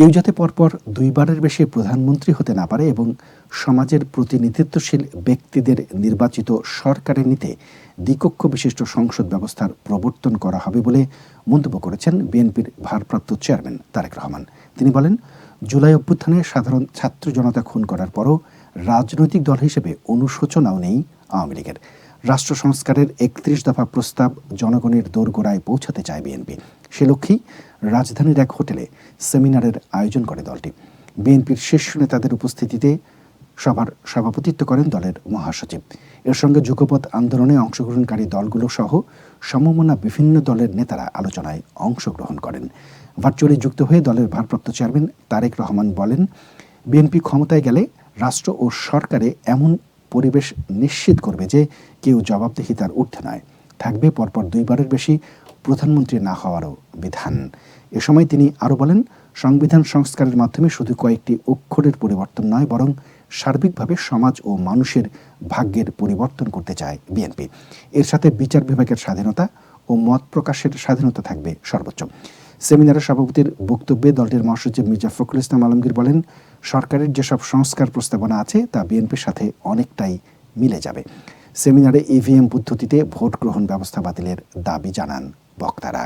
কেউ যাতে পরপর দুইবারের বেশি প্রধানমন্ত্রী হতে না পারে এবং সমাজের প্রতিনিধিত্বশীল ব্যক্তিদের নির্বাচিত সরকারে নিতে দ্বিকক্ষ বিশিষ্ট সংসদ ব্যবস্থার প্রবর্তন করা হবে বলে মন্তব্য করেছেন বিএনপির ভারপ্রাপ্ত চেয়ারম্যান তারেক রহমান। তিনি বলেন, জুলাই অভ্যুত্থানে সাধারণ ছাত্র জনতা খুন করার পরও রাজনৈতিক দল হিসেবে অনুশোচনাও নেই আওয়ামী লীগের। রাষ্ট্র সংস্কারের একত্রিশ দফা প্রস্তাব জনগণের দোরগোড়ায় পৌঁছাতে চায় বিএনপি। সে লক্ষ্যেই রাজধানীর এক হোটেলে সেমিনারের আয়োজন করে দলটি। বিএনপির শীর্ষ নেতাদের উপস্থিতিতে সভার সভাপতিত্ব করেন দলের মহাসচিব। এর সঙ্গে যুগপথ আন্দোলনে অংশগ্রহণকারী দলগুলো সহ সমমনা বিভিন্ন দলের নেতারা আলোচনায় অংশগ্রহণ করেন। ভার্চুয়ালি যুক্ত হয়ে দলের ভারপ্রাপ্ত চেয়ারম্যান তারেক রহমান বলেন, বিএনপি ক্ষমতায় গেলে রাষ্ট্র ও সরকারে এমন পরিবেশ নিশ্চিত করবে যে কেউ জবাবদিহিতার ঊর্ধ্বে নয়। থাকবে পরপর দুইবারের বেশি প্রধানমন্ত্রী না হওয়ারও বিধান। এ সময় তিনি আরও বলেন, সংবিধান সংস্কারের মাধ্যমে শুধু কয়েকটি অক্ষরের পরিবর্তন নয়, বরং সার্বিকভাবে সমাজ ও মানুষের ভাগ্যের পরিবর্তন করতে চায় বিএনপি। এর সাথে বিচার বিভাগের স্বাধীনতা ও মত প্রকাশের স্বাধীনতা থাকবে সর্বোচ্চ। সেমিনারের সভাপতির বক্তব্যে দলটির মহাসচিব মির্জা ফখরুল ইসলাম আলমগীর বলেন, সরকারের যেসব সংস্কার প্রস্তাবনা আছে তা বিএনপির সাথে অনেকটাই মিলে যাবে। সেমিনারে ইভিএম পদ্ধতিতে ভোট গ্রহণ ব্যবস্থা বাতিলের দাবি জানান বক্তারা।